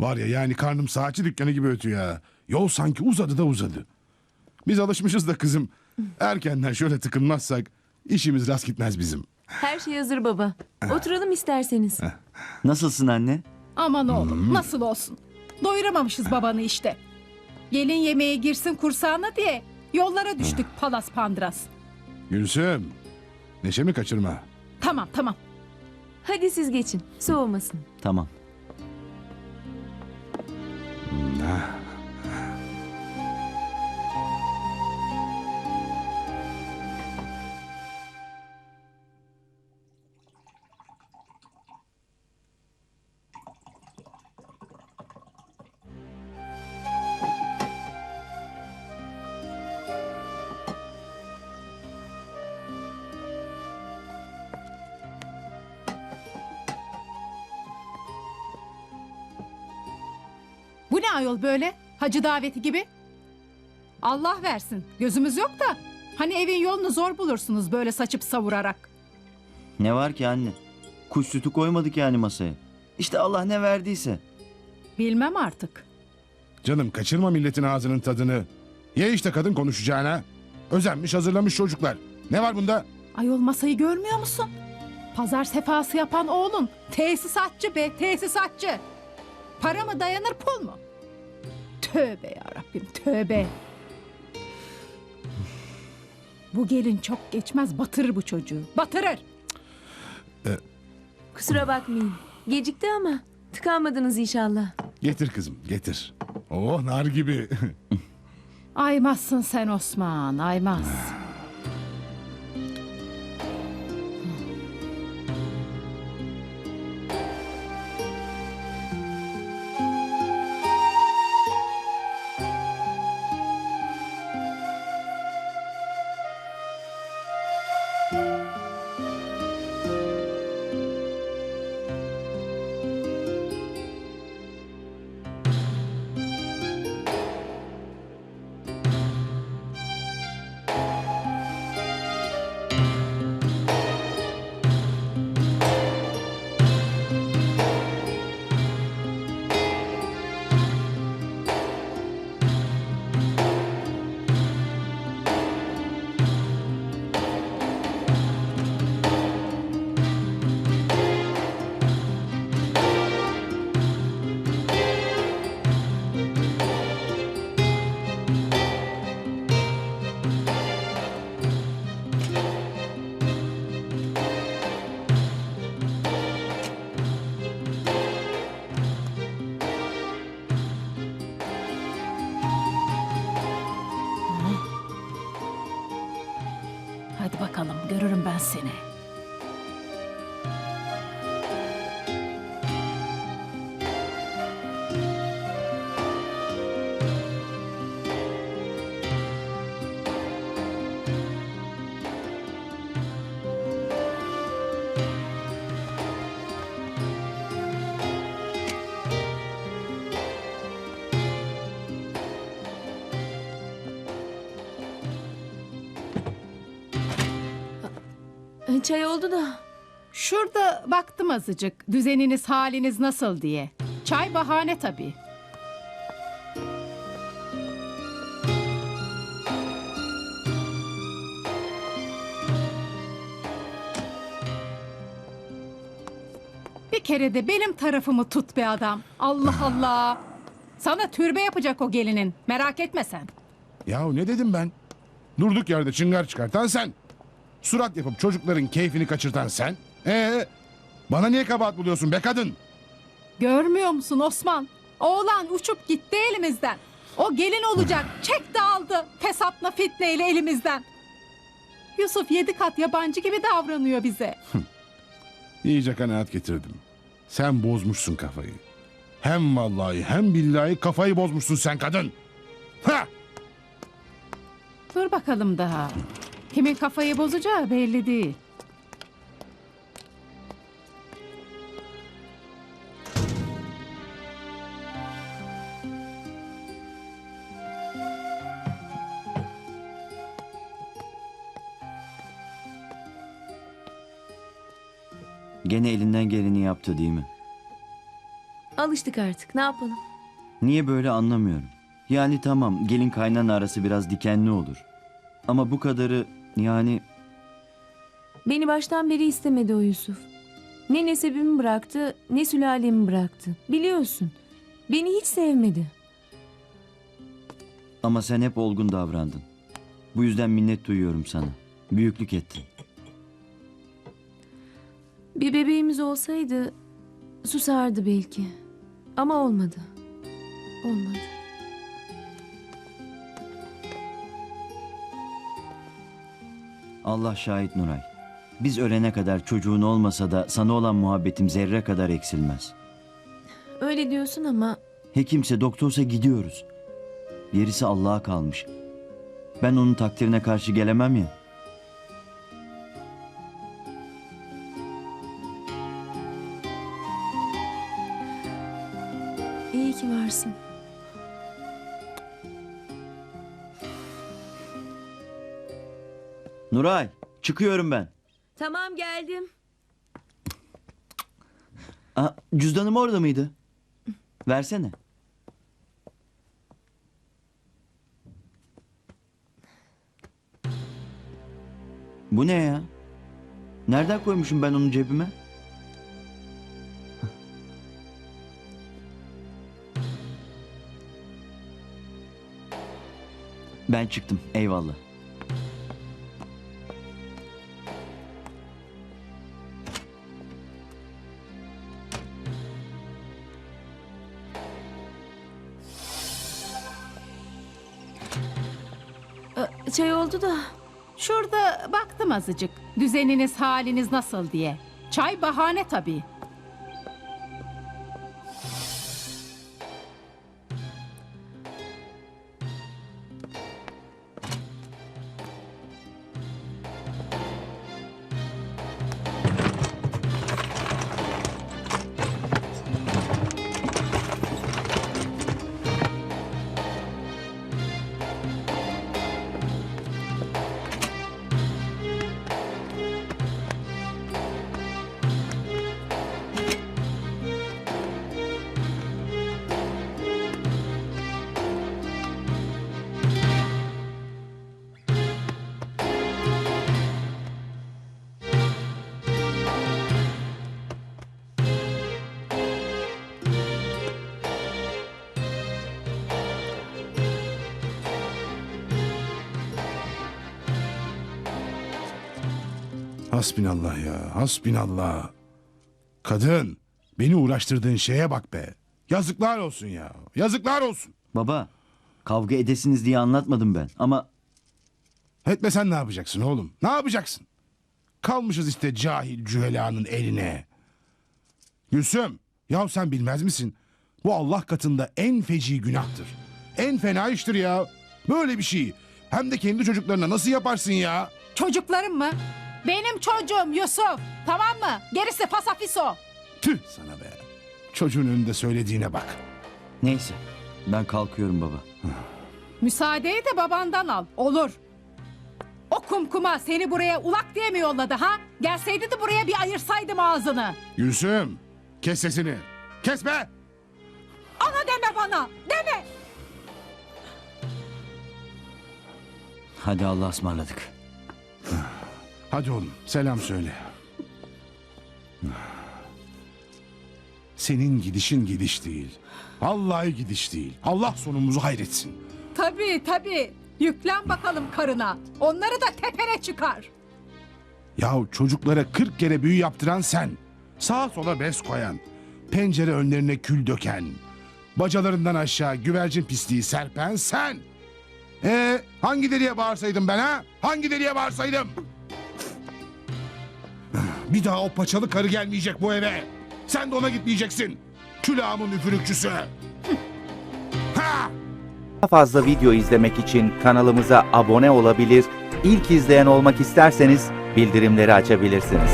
Var ya yani karnım saatçi dükkanı gibi ötüyor ya. Yol sanki uzadı da uzadı. Biz alışmışız da kızım. Erkenden şöyle tıkınmazsak işimiz rast gitmez bizim. Her şey hazır baba. Oturalım isterseniz. Nasılsın anne? Aman oğlum nasıl olsun. Doyuramamışız babanı işte. Gelin yemeğe girsin kursağına diye yollara düştük palas pandras. Gülsüm. Neşemi kaçırma. Tamam tamam. Hadi siz geçin. Soğumasın. Tamam. Bu ne ayol böyle? Hacı daveti gibi. Allah versin. Gözümüz yok da. Hani evin yolunu zor bulursunuz böyle saçıp savurarak. Ne var ki anne? Kuş sütü koymadık yani masaya. İşte Allah ne verdiyse. Bilmem artık. Canım kaçırma milletin ağzının tadını. Ye işte kadın konuşacağına. Özenmiş hazırlamış çocuklar. Ne var bunda? Ayol masayı görmüyor musun? Pazar sefası yapan oğlun. Tesisatçı be tesisatçı. Para mı dayanır pul mu? Tövbe ya Rabbim tövbe. Bu gelin çok geçmez batırır bu çocuğu. Batırır. Kusura bakmayın. Gecikti ama tıkanmadınız inşallah. Getir kızım getir. Oh nar gibi. Aymazsın sen Osman aymaz. Hadi görürüm seni. Çay oldu da. Şurada baktım azıcık düzeniniz haliniz nasıl diye. Çay bahane tabii. Bir kere de benim tarafımı tut be adam. Allah Allah. Sana türbe yapacak o gelinin. Merak etme sen. Yahu ne dedim ben? Durduk yerde çıngar çıkartan sen. Surat yapıp çocukların keyfini kaçırtan sen. Ee, bana niye kabahat buluyorsun be kadın? Görmüyor musun Osman? Oğlan uçup gitti elimizden. O gelin olacak. Çek de aldı. Fesatla fitneyle elimizden. Yusuf yedi kat yabancı gibi davranıyor bize. İyice kanaat getirdim. Sen bozmuşsun kafayı. Hem vallahi hem billahi kafayı bozmuşsun sen kadın. Ha! Dur bakalım daha. Kimin kafayı bozacağı belli değil. Gene elinden geleni yaptı değil mi? Alıştık artık. Ne yapalım? Niye böyle anlamıyorum. Yani tamam gelin kaynana arası biraz dikenli olur. Ama bu kadarı yani Beni baştan beri istemedi o Yusuf. Ne nesebimi bıraktı, ne sülalemi bıraktı. Biliyorsun. Beni hiç sevmedi. ama sen hep olgun davrandın. Bu yüzden minnet duyuyorum sana. Büyüklük ettin. Bir bebeğimiz olsaydı susardı belki. Ama olmadı. Olmadı. Allah şahit Nuray. Biz ölene kadar çocuğun olmasa da sana olan muhabbetim zerre kadar eksilmez. Öyle diyorsun ama Hekimse doktorsa gidiyoruz. Gerisi Allah'a kalmış. Ben onun takdirine karşı gelemem ya. iyi ki varsın. Nuray, çıkıyorum ben. Tamam geldim. Aa, cüzdanım orada mıydı? Versene. Bu ne ya? Nereden koymuşum ben onu cebime? Ben çıktım. Eyvallah. Şey oldu da Şurada baktım azıcık. Düzeniniz haliniz nasıl diye. Çay bahane tabii. Hasbinallah ya, hasbinallah. Kadın, beni uğraştırdığın şeye bak be. Yazıklar olsun ya, yazıklar olsun. Baba, kavga edesiniz diye anlatmadım ben. Ama Etmesen ne yapacaksın oğlum? Ne yapacaksın? Kalmışız işte cahil cühelanın eline. Gülsüm, ya sen bilmez misin? Bu Allah katında en feci günahtır. En fena iştir ya. Böyle bir şey. Hem de kendi çocuklarına nasıl yaparsın ya? Çocuklarım mı? Benim çocuğum Yusuf. Tamam mı? Gerisi pasafiso. Tüh sana be. Çocuğun önünde söylediğine bak. neyse. Ben kalkıyorum baba. Müsaadeyi de babandan al. Olur. O kumkuma seni buraya ulak diye mi yolladı ha? Gelseydi de buraya bir ayırsaydım ağzını. Gülsüm, kes sesini. Kes be! Ana deme bana. Deme. Hadi Allah'a ısmarladık. Hadi oğlum selam söyle. Senin gidişin gidiş değil. Vallahi gidiş değil. Allah sonumuzu hayretsin. Tabii tabii. Yüklen bakalım karına. Onları da tepene çıkar. Yahu çocuklara 40 kere büyü yaptıran sen. Sağa sola bez koyan. Pencere önlerine kül döken. Bacalarından aşağı güvercin pisliği serpen sen. Ee, hangi deliye bağırsaydım ben ha? Hangi deliye bağırsaydım? Bir daha o paçalı karı gelmeyecek bu eve. Sen de ona gitmeyeceksin. Külahımın üfürükçüsü. Ha! Daha fazla video izlemek için kanalımıza abone olabilir, ilk izleyen olmak isterseniz bildirimleri açabilirsiniz.